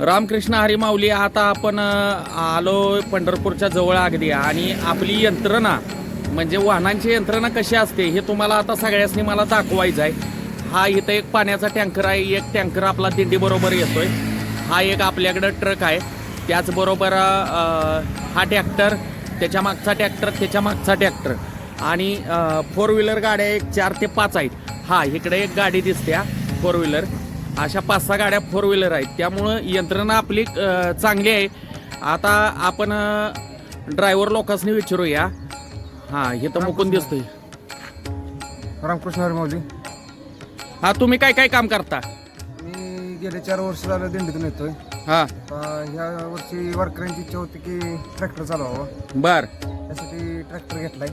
रामकृष्ण हरिमाऊली आता आपण आलो पंढरपूरच्या जवळ अगदी. आणि आपली यंत्रणा म्हणजे वाहनांची यंत्रणा कशी असते हे तुम्हाला आता सगळ्यांनी मला दाखवायचं आहे. हा इथं एक पाण्याचा टँकर आहे एक टँकर आपला दिंडीबरोबर येतोय. हा एक आपल्याकडं ट्रक आहे. त्याचबरोबर हा ट्रॅक्टर त्याच्या मागचा ट्रॅक्टर त्याच्या मागचा ट्रॅक्टर. आणि फोर व्हीलर गाड्या एक चार ते पाच आहेत. हा इकडे एक गाडी दिसते फोर व्हीलर. अशा पाच सहा गाड्या फोर व्हीलर आहेत. त्यामुळं यंत्रणा आपली चांगली आहे. आता आपण ड्रायव्हर लोकांनी विचारूया. हां हे तर मुकून दिसतोय. रामकृष्ण हरमावली हा तुम्ही काय काय काम करता? मी गेले चार वर्ष झालं दिंडीतून येतोय. हां. ह्या वर्षी वारकऱ्यांची इच्छा होती की ट्रॅक्टर चालवावा. बर. त्यासाठी ट्रॅक्टर घेतलाय.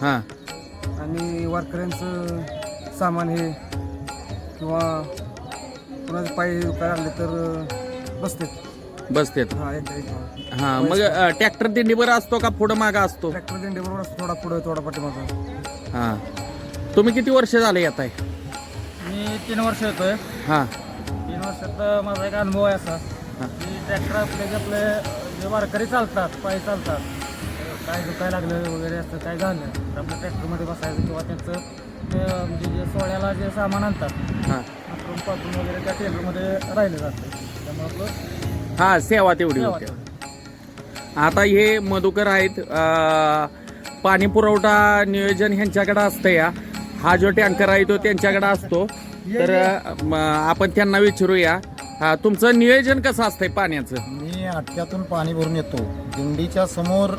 हां. आणि वारकऱ्यांचं सामान हे किंवा कुणाचे पाय काय लागले तर बसते बसतेत. हा एकदा हां मग ट्रॅक्टर दिंडीवर असतो का पुढं मागं असतो? ट्रॅक्टर दिंडीबरोबर असतो थोडा पुढं थोडा पाठीमागं. हां. तुम्ही किती वर्ष झाले येत आहे? मी तीन वर्ष येतोय. हां. तीन वर्षात माझा एक अनुभव आहे असा की ट्रॅक्टर आपले जे आपले जे वारकरी चालतात पायी चालतात काय दुखायला लागलं वगैरे असं काय झालं तर आपल्या ट्रॅक्टरमध्ये बसायचं किंवा त्यांचं ते म्हणजे जे सोहळ्याला जे सामान आणतात हां. आपण वगैरे त्या टेबलमध्ये राहिलं जातं. त्यामुळे आपलं हां सेवा तेवढी सेवा होते. तेवढी. आता हे मधुकर आहेत अं, पाणी पुरवठा नियोजन ह्यांच्याकडे असतं या हा जो टँकर आहे तो त्यांच्याकडे असतो. तर अं, म, आपण त्यांना विचारूया. हा तुमचं नियोजन कसं असतंय पाण्याचं? मी आटक्यातून पाणी भरून येतो. दिंडीच्या समोर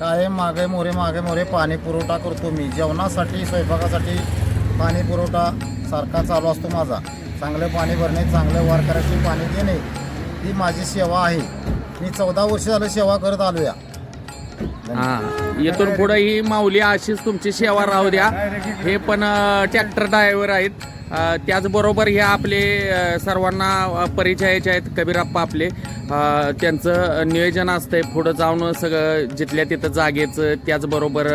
कायम मागे मोरे मागे मोरे पाणी पुरवठा करतो मी. जेवणासाठी स्वयंपाकासाठी पाणी पुरवठा सारखा चालू असतो माझा. चांगले पाणी भरणे चांगले वारकऱ्याची पाणी देणे ही माझी सेवा आहे. मी चौदा वर्ष झालं सेवा करत आलो या हा. इथून पुढे ही माऊली अशीच तुमची सेवा राहू द्या. हे पण ट्रॅक्टर ड्रायव्हर आहेत. त्याचबरोबर हे आपले सर्वांना परिचयाचे आहेत कबीराप्पा आपले. त्यांचं नियोजन असतंय. पुढं जाऊन सगळं जिथल्या तिथं जागेचं त्याचबरोबर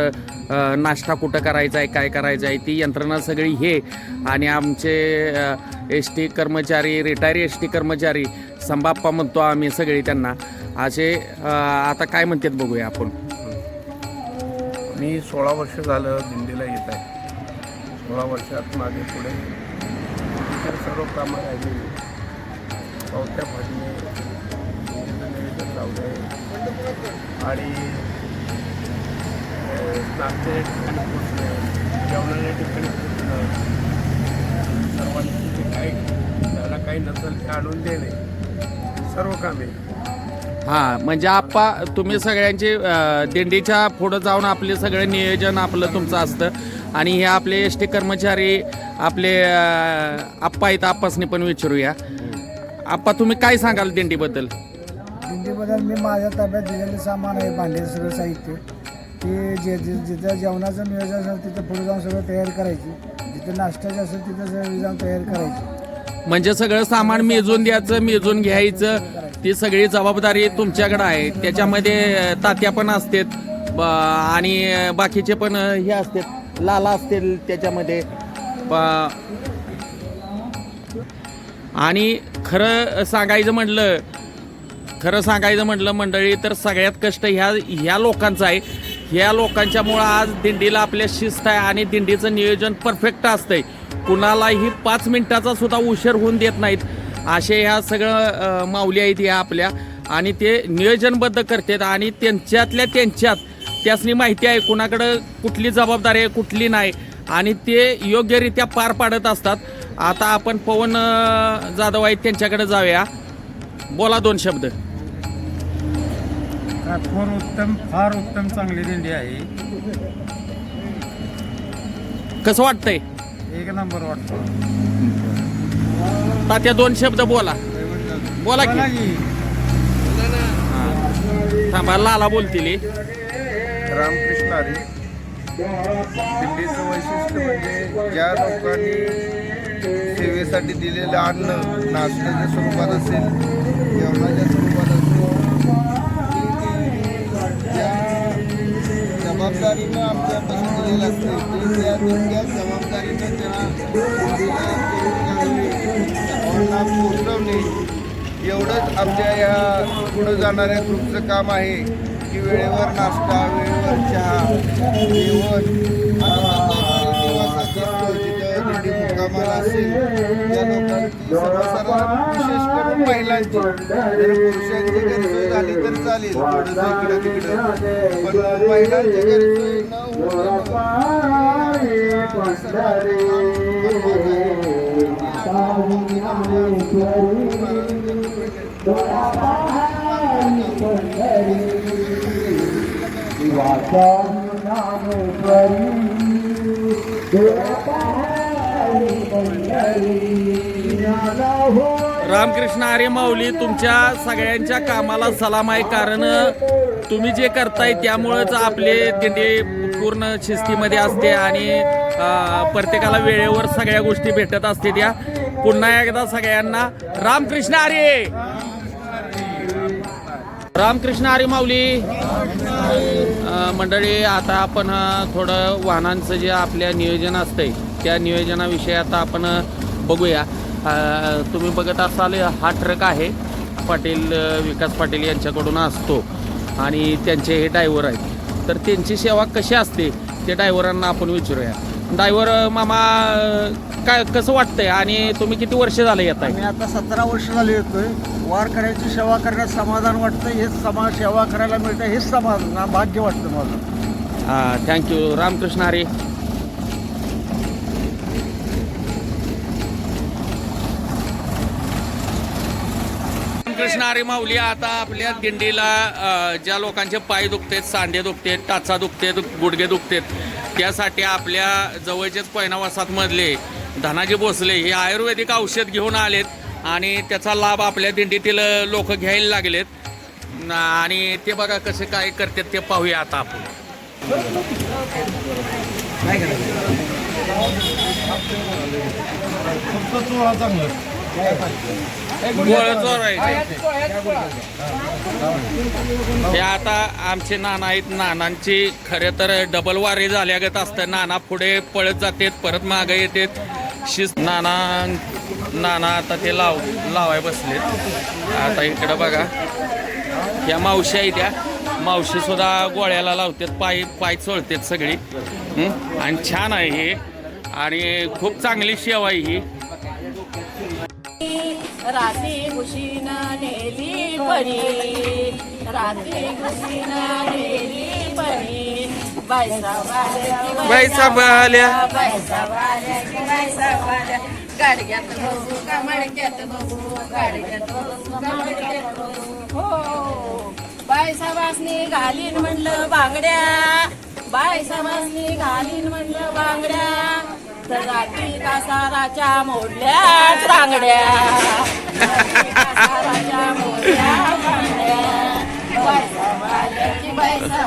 नाश्ता कुठं करायचा आहे काय करायचं आहे ती यंत्रणा सगळी हे. आणि आमचे एस टी कर्मचारी रिटायर एस टी कर्मचारी संबाप्पा म्हणतो आम्ही सगळी त्यांना. असे आता काय म्हणतात बघूया आपण. मी सोळा वर्ष झालं दिंडीला येत आहे. सोळा वर्षात मागे पुढे इतर सर्व कामं राहिलेली पावत्या फाडणे निवेदन लावले आणि अं, ठिकाणी पोचणे जेवणाच्या ठिकाणी पोचणं सर्वांनी काही त्याला काही नसेल ते आणून देणे. सर्व कामे. हा म्हणजे आप्पा तुम्ही सगळ्यांचे अ, दिंडीच्या पुढं जाऊन आपले सगळं नियोजन आपलं तुमचं असतं. आणि हे आपले एस टी कर्मचारी आपले अ, आप्पा आहेत आप्पासनी पण विचारूया. आप्पा तुम्ही काय सांगाल दिंडीबद्दल? दिंडीबद्दल मी माझ्या ताब्यात दिलेलं सामान आहे भांडे सगळं साहित्य. ते जे जे जिथं जेवणाचं नियोजन असेल तिथं पुढे जाऊन सगळं तयार करायची. जिथं नाश्त्याचं असेल तिथं सगळं जाऊन तयार करायची. म्हणजे सगळं सामान मेजून द्यायचं मेजून घ्यायचं ती सगळी जबाबदारी तुमच्याकडे आहे. त्याच्यामध्ये तात्या पण असतात ब- आणि बाकीचे पण हे असतात. लाला असतील त्याच्यामध्ये. आणि खरं सांगायचं म्हटलं खरं सांगायचं म्हटलं मंडळी तर सगळ्यात कष्ट ह्या ह्या लोकांचं आहे. ह्या लोकांच्यामुळं आज दिंडीला आपल्या शिस्त आहे आणि दिंडीचं नियोजन परफेक्ट असतंय. कुणालाही पाच मिनिटाचा सुद्धा उशीर होऊन देत नाहीत. असे ह्या सगळं माऊली आहेत ह्या आपल्या. आणि ते नियोजनबद्ध करतात आणि त्यांच्यातल्या त्यांच्यात त्यासनी माहिती आहे कुणाकडं कुठली जबाबदारी आहे कुठली नाही. आणि ते योग्यरित्या पार पाडत असतात. आता आपण पवन जाधव आहेत त्यांच्याकडे जाऊया. बोला दोन शब्द. फार उत्तम फार उत्तम चांगली दिंडी आहे. कसं वाटतंय? एक नंबर वाटतो. तात्या दोन शब्द बोला. बोला की. थांबा लाला बोलतील हे. रामकृष्ण हरी. दिंडीचं वैशिष्ट्य म्हणजे ज्या लोकांनी सेवेसाठी दिलेलं अन्न नाश्त्याच्या स्वरूपात असेल जेवणाच्या स्वरूपात असेल ज्या जबाबदारीनं आमच्यापासून दिलेलं असते ते त्या तितक्याच जबाबदारीनं त्यांना आमच्या या पुढं जाणाऱ्या ग्रुपचं काम आहे की वेळेवर नाश्ता वेळेवर चहा जेवण. जिथं दिंडी असेल त्या लोकांची सर्वसाधारण विशेष करून महिलांची. जर पुरुषांची झाली तर चालेल. थोडंसं इकडं तिकडं पण महिलांची गैरसोय न रामकृष्ण आर्य माऊली तुमच्या सगळ्यांच्या कामाला सलाम आहे कारण तुम्ही जे करताय त्यामुळेच आपले तिथे पूर्ण शिस्तीमध्ये असते आणि प्रत्येकाला वेळेवर सगळ्या गोष्टी भेटत असते त्या. पुन्हा एकदा सगळ्यांना रामकृष्ण आर्य! रामकृष्ण हरी माऊली. मंडळी आता आपण थोडं वाहनांचं जे आपल्या नियोजन असतंय त्या नियोजनाविषयी आता आपण बघूया. तुम्ही बघत असाल हा ट्रक आहे. पाटील विकास पाटील यांच्याकडून असतो. आणि त्यांचे हे ड्रायव्हर आहेत. तर त्यांची सेवा कशी असते ते ड्रायव्हरांना आपण विचारूया. ड्रायव्हर मामा काय कसं वाटतंय? आणि तुम्ही किती वर्ष झाले येत आहे मी आता सतरा वर्ष झाली येतोय. वारकऱ्याची सेवा करण्यात समाधान वाटतं हेच समा सेवा करायला मिळतं हेच समाधान भाग्य वाटतं मला थँक्यू रामकृष्ण हरी. कृष्ण हरी माऊली आता आपल्या दिंडीला अ, ज्या लोकांचे पाय दुखतेत सांडे दुखतेत टाचा दुखतेत गुडघे दुखतेत त्यासाठी आपल्या जवळचेच पैनावासात मधले धनाजी भोसले हे आयुर्वेदिक औषध घेऊन आलेत आणि त्याचा लाभ आपल्या दिंडीतील लोक घ्यायला लागलेत. आणि ते बघा कसे काय करतात ते पाहूया आता आपण. गोळं हे आता आमचे नाना आहेत. नानांची खरे तर डबल वारी झाल्यागत असतं. नाना पुढे पळत जातात परत मागे येतात. शिस्त नाना नाना आता ते लाव लावाय बसलेत. आता इकडं बघा. या मावशी आहे त्या मावशी सुद्धा गोळ्याला लावतात पाय पाय चोळतात सगळी. आणि छान आहे हे. आणि खूप चांगली सेवा आहे ही. रात्री घुशीना नेली परी. रात्री घुशीना नेली परी. बायसा बाल्या बायसा बाल्या. बायसा बाल्या की बायसा बाल्या गाडग्यात बघू का मडक्यात बघू? गाडग्यात बघू का मडक्यात बघू? हो. बायसा घालीन म्हणलं बांगड्या. बायसा घालीन म्हणलं बांगड्या. कासाराच्या मोडल्या चांगड्या. रात्री कासाराच्या मोडल्या बांगड्या बायसा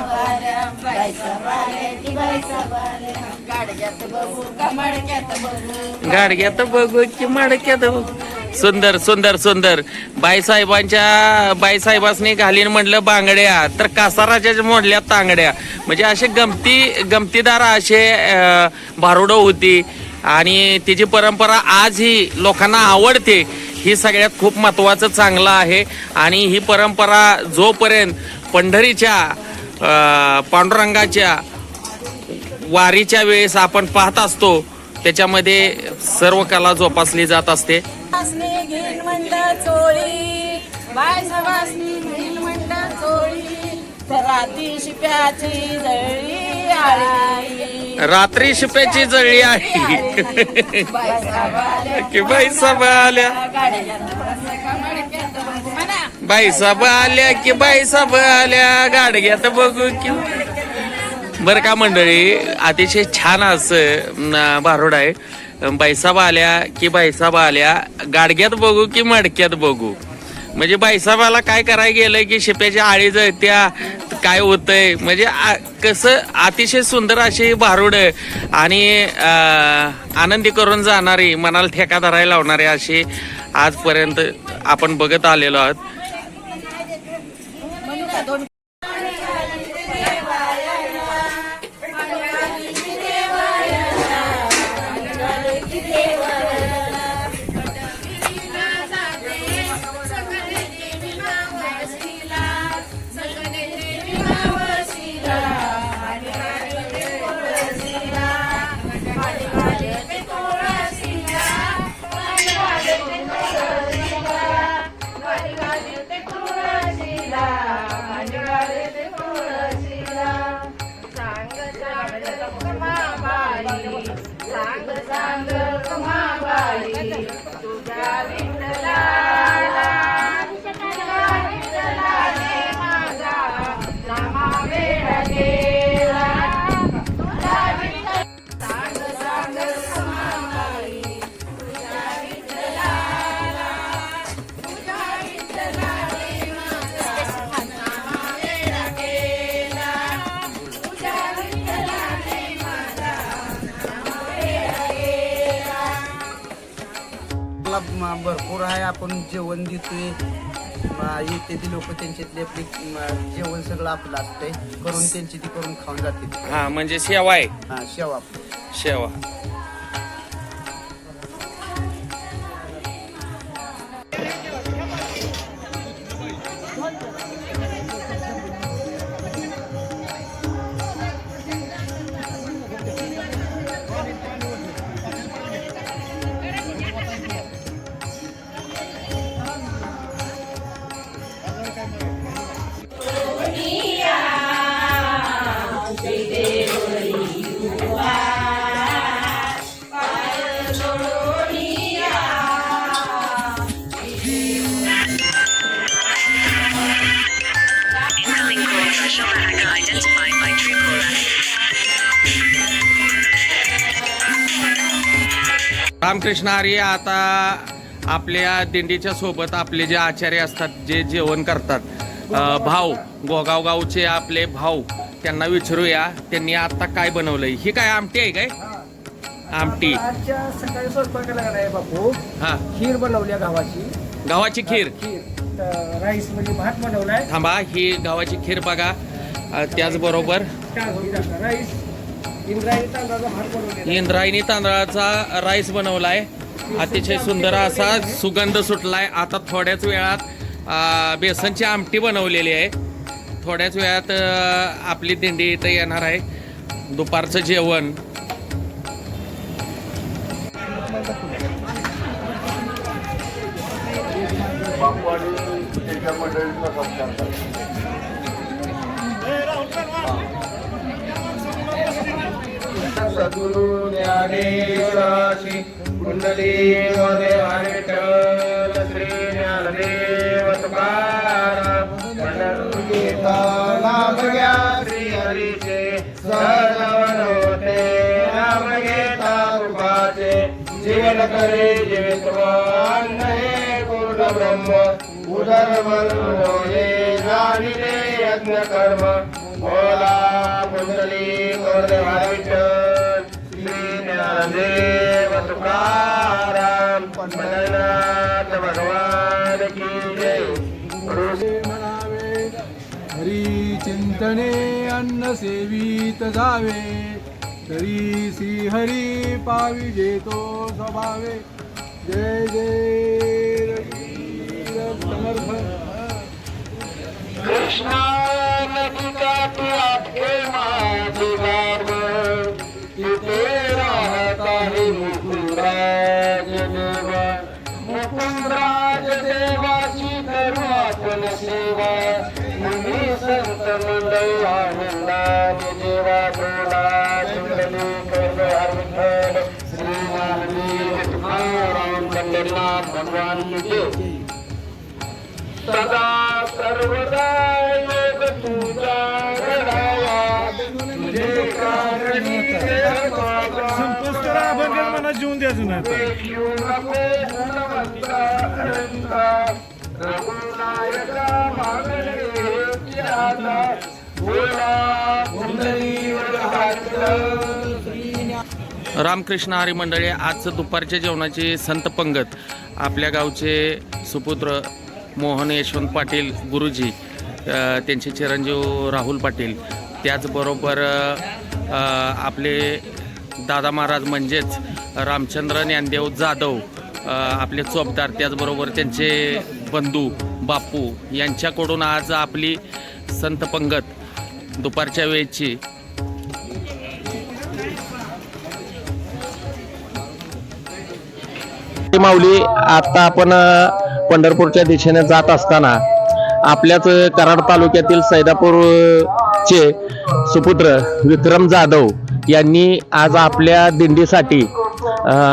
गाडग्यात बघू का मडक्यात बघू? गाडग्यात बघू की मडक्यात बघू? सुंदर सुंदर सुंदर. बाईसाहेबांच्या बाईसाहेबांनी घालीन म्हटलं बांगड्या. तर कासाराच्या मोडल्या तांगड्या. म्हणजे असे गमती गमतीदार असे भारुडं होती. आणि तिची परंपरा आजही लोकांना आवडते. ही सगळ्यात खूप महत्त्वाचं चांगलं आहे. आणि ही परंपरा जोपर्यंत पंढरीच्या पांडुरंगाच्या वारीच्या वेळेस आपण पाहत असतो त्याच्यामध्ये सर्व कला जोपासली जात असते. रात्री शिप्याची जळी जळली आहे की बाई सभा आल्या. बाई सभा आल्या की बाई सभा आल्या. गाडग्यात बघू की. बरं का मंडळी? अतिशय छान असं भारुड आहे. बाईसाबा आल्या की बाईसाबा आल्या. गाडग्यात बघू की मडक्यात बघू. म्हणजे बाईसाबाला काय करायला गेलं की शिप्याच्या आळी जळत्या काय होतंय? म्हणजे आ- कसं अतिशय सुंदर अशी भारुड आणि आनंदी करून जाणारी मनाला ठेका धरायला लावणारी अशी आजपर्यंत आपण बघत आलेलो आहोत. भरपूर आहे. आपण जेवण देतोय. येते ती लोक त्यांच्यातले आपले जेवण सगळं आपलं असतंय करून त्यांची ती करून खाऊन जाते हा म्हणजे सेवा आहे. हा शेवा सेवा. रामकृष्ण हरी आता आपल्या दिंडीच्या सोबत आपले जे आचार्य असतात जे जेवण करतात अ, भाऊ गोगाव गावचे आपले भाऊ त्यांना विचारूया त्यांनी आता काय बनवलंय? ही काय आमटी आहे काय? आमटी. आजच्या सकाळी स्वयंपाकाला आहे बापू. हा. खीर बनवल्या गावाची. गव्हाची खीर? खीर. राईस म्हणजे भात बनवलाय थांबा ही गव्हाची खीर बघा. अ, त्याचबरोबर राईस इंद्रायणी तांदळाचा राईस बनवलाय. अतिशय सुंदर असा सुगंध सुटलाय. आता थोड्याच वेळात बेसनची आमटी बनवलेली आहे. थोड्याच वेळात आपली दिंडी इथं येणार आहे. दुपारचं जेवण. सद्गुरु ज्ञानेश्वराशी कुंडली मध्ये विठ्ठल श्री ज्ञानदेव तुकाराम पंढरपुरीचा नाम घ्या श्री हरीचे सजवन होते नाम घेता कृपाचे जीवन करे जीवितवान हे पूर्ण ब्रह्म उदर होये जाणिले यज्ञ कर्म बोला कुंडली गोरदेवा विठ्ठल ज्ञानदेव तुकाराम पंढरनाथ भगवान की जय। म्हणावे हरी चिंतने अन्न सेवित जावे तरी श्री हरी पावी जेतो स्वभावे। जय जय। समर्थ कृष्णा नदी का तुला प्रेमाची गाव आपण सेवा तुम्ही संत मंडळी आनंदा जेवा बोला कुंडली कर्म विठ्ठल श्री ज्ञानदेव तुकाराम पंढरीनाथ भगवान की सदा सर्वदा योग तुझा रडाया तुझे कारणी मला जीवन द्यायचं येऊ रामकृष्ण हरी मंडळी आज दुपारच्या जेवणाची संत पंगत. आपल्या गावचे सुपुत्र मोहन यशवंत पाटील गुरुजी त्यांचे चिरंजीव राहुल पाटील. त्याचबरोबर आपले दादा महाराज म्हणजेच रामचंद्र ज्ञानदेव जाधव आपले चोपदार त्याचबरोबर त्यांचे बंधू बापू यांच्याकडून आज आपली संत पंगत दुपारच्या वेळची. माऊली आता आपण पंढरपूरच्या दिशेने जात असताना आपल्याच कराड तालुक्यातील सैदापूरचे सुपुत्र विक्रम जाधव यांनी आज आपल्या दिंडीसाठी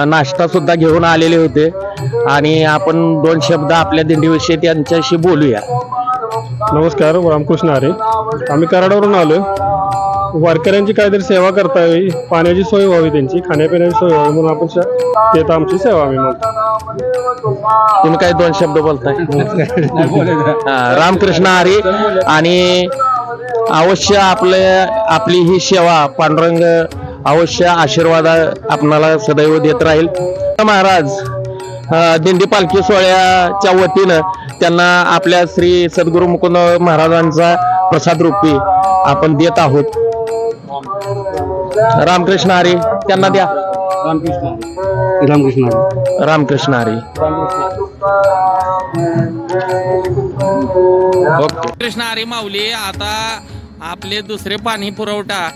नाश्ता सुद्धा घेऊन आलेले होते. आणि आपण दोन शब्द आपल्या दिंडीविषयी त्यांच्याशी बोलूया. नमस्कार रामकृष्ण हरे आम्ही कराडावरून आलो वारकऱ्यांची काहीतरी सेवा करता यावी पाण्याची सोय व्हावी त्यांची खाण्यापिण्याची सोय व्हावी म्हणून आपण देत आमची सेवा आम्ही म्हणतो. तुम्ही काय दोन शब्द बोलताय? हा, रामकृष्ण हरी आणि अवश्य आपले आपली ही सेवा पांडुरंग अवश्य आशीर्वाद आपणाला सदैव देत राहील. महाराज दिंडी पालखी सोहळ्याच्या वतीनं त्यांना आपल्या श्री सद्गुरू मुकुंद महाराजांचा प्रसाद रूपी आपण देत आहोत. रामकृष्ण हरी त्यांना द्या. रामकृष्ण रामकृष्ण हरी. ओके कृष्ण हरी माऊली आता आपले दुसरे पाणी पुरवठा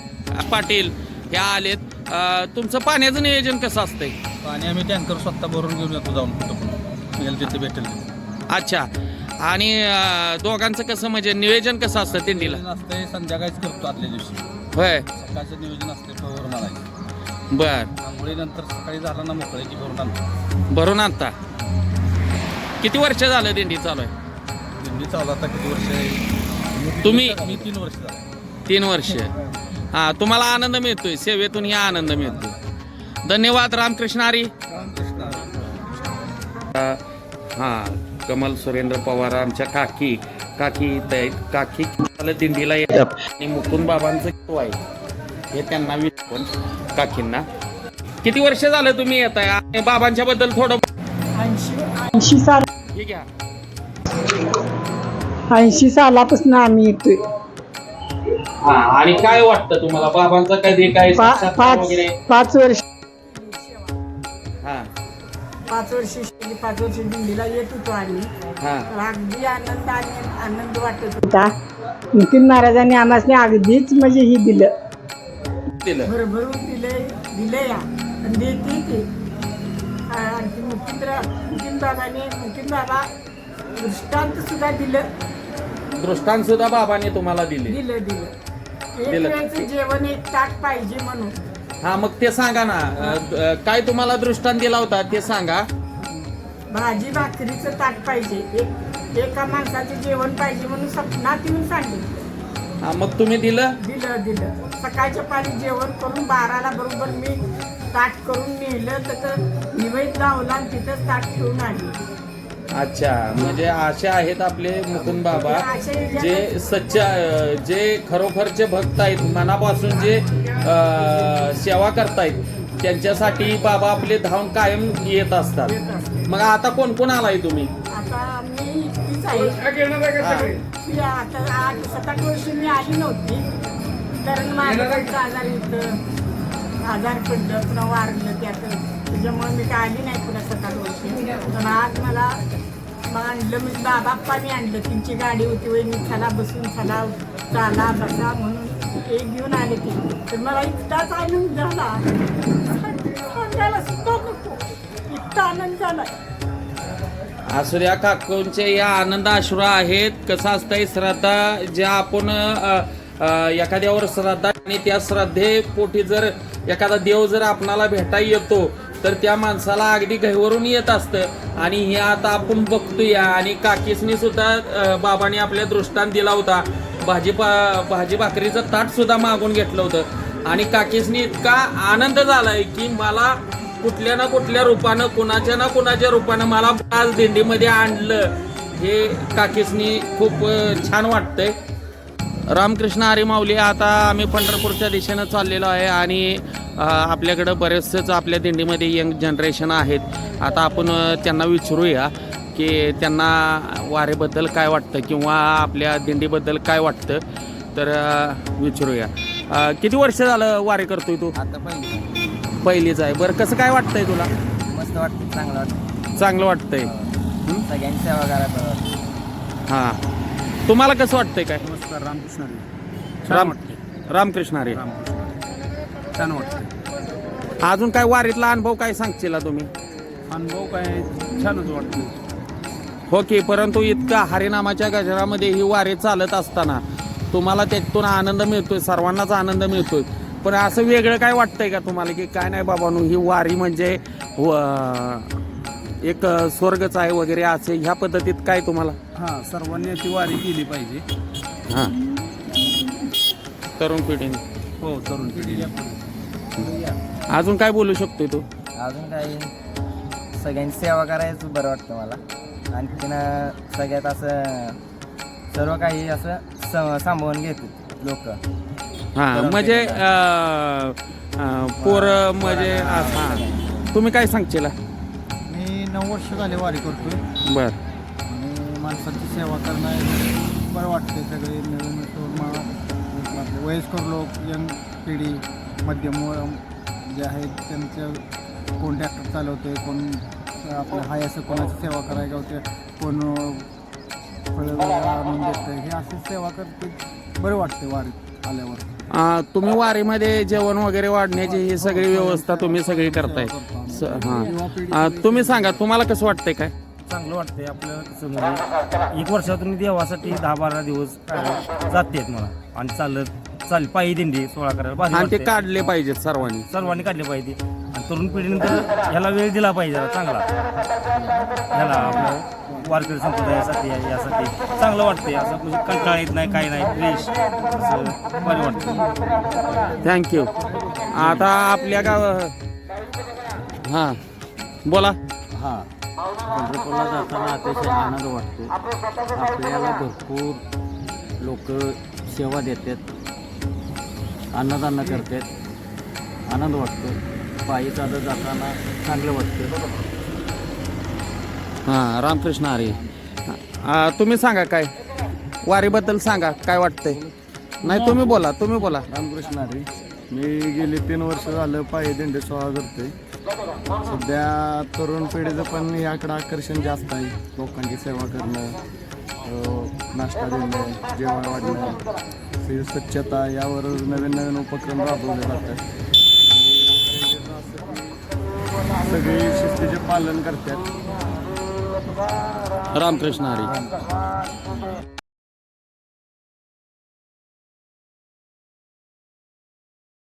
पाटील हे आलेत. अं, तुमचं पाण्याचं नियोजन कसं असतंय? पाणी आम्ही टँकर स्वतः भरून घेऊन येतो जाऊन कुठं तिथे भेटेल. अच्छा. आणि अं, दोघांचं कसं म्हणजे नियोजन कसं असतं दिंडीला? असते संध्याकाळीच करतो आदल्या दिवशी. होय. सकाळचं नियोजन असते पवर मारायचं बर. सकाळी झालं ना मोकळे की भरून आणतो. भरून आणता? किती वर्ष झालं दिंडी चालू आहे? दिंडी चालू आता किती वर्ष आहे? तुम्ही मी तीन वर्ष झालं. तीन वर्ष. हा तुम्हाला आनंद मिळतोय सेवेतून या आनंद मिळतोय. धन्यवाद रामकृष्ण हरी. हा कमल सुरेंद्र पवार आमच्या काकी काकी इथं आहेत काकी मला दिंडीला येतात आणि मुकुंद बाबांचं किती आहे. हे त्यांना विचारून काकींना. किती वर्ष झालं तुम्ही येत आहे? आणि बाबांच्या बद्दल थोडं ऐंशी साल हे घ्या. ऐंशी सालापासून आम्ही येतोय. हा आणि काय वाटतं तुम्हाला? बाबांचं कधी काय पा- साक्षात्कार पाच वगैरे? पाच वर्ष हा. पाच वर्ष पाच वर्ष दिल्लीला येत होतो आम्ही. हा. तर अगदी आनंद आणि आनंद वाटत होता. नितीन महाराजांनी आम्हाला अगदीच म्हणजे ही दिलं. दिलं. भरभरून दिले दिले या. आणि देते ते. आणखी मुकिंद्र मुकिंद बाबाने मुकिंद बाबा दृष्टांत सुद्धा दिलं. दृष्टांत सुद्धा बाबांनी तुम्हाला दिले. दिलं दिलं. एक दिलं. वेळचं जेवण एक ताट पाहिजे म्हणून. हा मग ते सांगा ना. अ, काय तुम्हाला दृष्टांत दिला होता ते सांगा. भाजी भाकरीचं ताट पाहिजे. एक एका माणसाचं जेवण पाहिजे म्हणून स्वप्नात येऊन सांगितलं. हा मग तुम्ही दिलं? दिलं दिलं. सकाळच्या पाणी जेवण करून बाराला बरोबर मी ताट करून नेलं तर निवेद लावला आणि तिथंच ताट ठेवून आली. अच्छा म्हणजे असे आहेत आपले मुकुंद बाबा जे- जे सच्चा जे खरोखरचे भक्त आहेत मनापासून जे सेवा करतायत त्यांच्यासाठी बाबा आपले धावून कायम येत असतात. मग आता कोण कोण आलाय तुम्ही? आजार पडलं पुन्हा वारलं त्यात त्याच्यामुळे मी काय नाही पुन्हा सात पण आज मला मग आणलं मी बाबाप्पानी आणलं. त्यांची गाडी होती वहिनी चला बसून चला चाला बसा म्हणून एक घेऊन आले ते. तर मला इतकाच आनंद झाला. सुद्धा नको इतका आनंद झाला. असू द्या काकूंचे या आनंद अश्रू आहेत. कसं असतंय श्रद्धा? ज्या आपण एखाद्यावर श्रद्धा आणि त्या श्रद्धेपोटी जर एखादा देव जर आपणाला भेटा येतो तर त्या माणसाला अगदी घहीवरून येत असतं. आणि हे आता आपण बघतोया. आणि काकीसनी सुद्धा बाबांनी आपल्या दृष्टांत दिला होता. भाजी पा- भाजी भाकरीचं ताट सुद्धा मागून घेतलं होतं. आणि काकीसनी इतका आनंद झालाय की मला कुठल्या ना कुठल्या रूपानं कुणाच्या ना कुणाच्या रूपानं मला आज दिंडीमध्ये आणलं. हे काकीसनी खूप छान वाटतंय. रामकृष्ण हरी माऊली आता आम्ही पंढरपूरच्या दिशेनं चाललेलो आहे. आणि आपल्याकडं बरेचसेच आपल्या दिंडीमध्ये यंग जनरेशन आहेत. आता आपण त्यांना विचारूया की त्यांना वारेबद्दल काय वाटतं किंवा आपल्या दिंडीबद्दल काय वाटतं? तर विचारूया. किती वर्ष झालं वारे करतोय तू? आता पहिली पहिलीच आहे. बरं कसं काय वाटतंय तुला? मस्त वाटतं चांगलं वाटतं चांगलं वाटतंय. सगळ्यांची सेवा करायला हां. तुम्हाला कसं वाटतंय काय? नमस्कार रामकृष्ण राम रामकृष्ण हरी छान वाटतं अजून काय वारीतला अनुभव काय सांगशील तुम्ही? अनुभव काय छानच वाटतो हो की परंतु इतका हरिनामाच्या गजरामध्ये ही वारे चालत असताना तुम्हाला त्यातून आनंद मिळतोय सर्वांनाच आनंद मिळतोय. पण असं वेगळं काय वाटतंय का तुम्हाला की काय नाही बाबांनो ही वारी म्हणजे व- एक स्वर्गच आहे वगैरे असे ह्या पद्धतीत काय तुम्हाला? हां सर्वांनी याची वारी केली पाहिजे. हां. तरुण पिढीने. हो तरुण पिढी अजून काय बोलू शकतोय तू? अजून काही सगळ्यांची सेवा करायचं बरं वाटतं मला. आणखीन सगळ्यात असं सर्व काही असं स- सांभाळून घेतात लोक. हां म्हणजे पोरं म्हणजे हां तुम्ही काय सांगशील? मी नऊ वर्ष झाले वारी करतोय. बर. आणि माणसाची सेवा करणं बरं वाटते सगळे मिळून मिसळून वयस्कर लोक यंग पिढी. मध्यम जे आहेत त्यांचं कोण ट्रॅक्टर चालवते कोण आपलं हाय असं कोणाची सेवा करायला होते कोण फळं आणून देतं हे अशी सेवा करते बरं वाटते वारीत आल्यावर. तुम्ही वारीमध्ये जेवण वगैरे वाढण्याची ही सगळी व्यवस्था तुम्ही सगळी करताय. स- हां. तुम्ही सांगा तुम्हाला कसं वाटतंय काय? चांगलं वाटतंय आपलं कसं म्हणजे एक वर्षातून देवासाठी दहा बारा दिवस जातेत मला आणि चालत चाल पायी दिंडी सोळा करायला भारी आणि ते वाटतंय. काढले पाहिजेत सर्वांनी. सर्वांनी काढले पाहिजे. आणि तरुण पिढीनंतर ह्याला वेळ दिला पाहिजे जरा चांगला. ह्याला आपलं वारकरी संप्रदायासाठी यासाठी चांगलं वाटतंय. असं म्हणजे कंटाळा येत नाही काही नाही फ्रेश असं बरं वाटतं थँक्यू आता आपल्या गाव हां. बोला. हां. पंढरपूरला जाताना अतिशय आनंद वाटतो आपल्याला भरपूर लोक सेवा देतात. अन्नदान करतात आनंद वाटतो. पायी चालत जाताना चांगलं वाटतं. हां रामकृष्ण हरी. अं, तुम्ही सांगा काय? वारीबद्दल सांगा काय वाटतंय? नाही तुम्ही बोला तुम्ही बोला. रामकृष्ण हरी मी गेले तीन वर्ष झालं पायी दिंडी सोहळा करतोय. सध्या तरुण पिढीचं पण याकडं आकर्षण जास्त आहे. लोकांची सेवा करणं नाश्ता देणं जेवण वाढणं. सी- स्वच्छता यावर नवीन नवीन उपक्रम राबवले जातात. सगळी शिस्तीचे पालन करतात. रामकृष्ण हरी.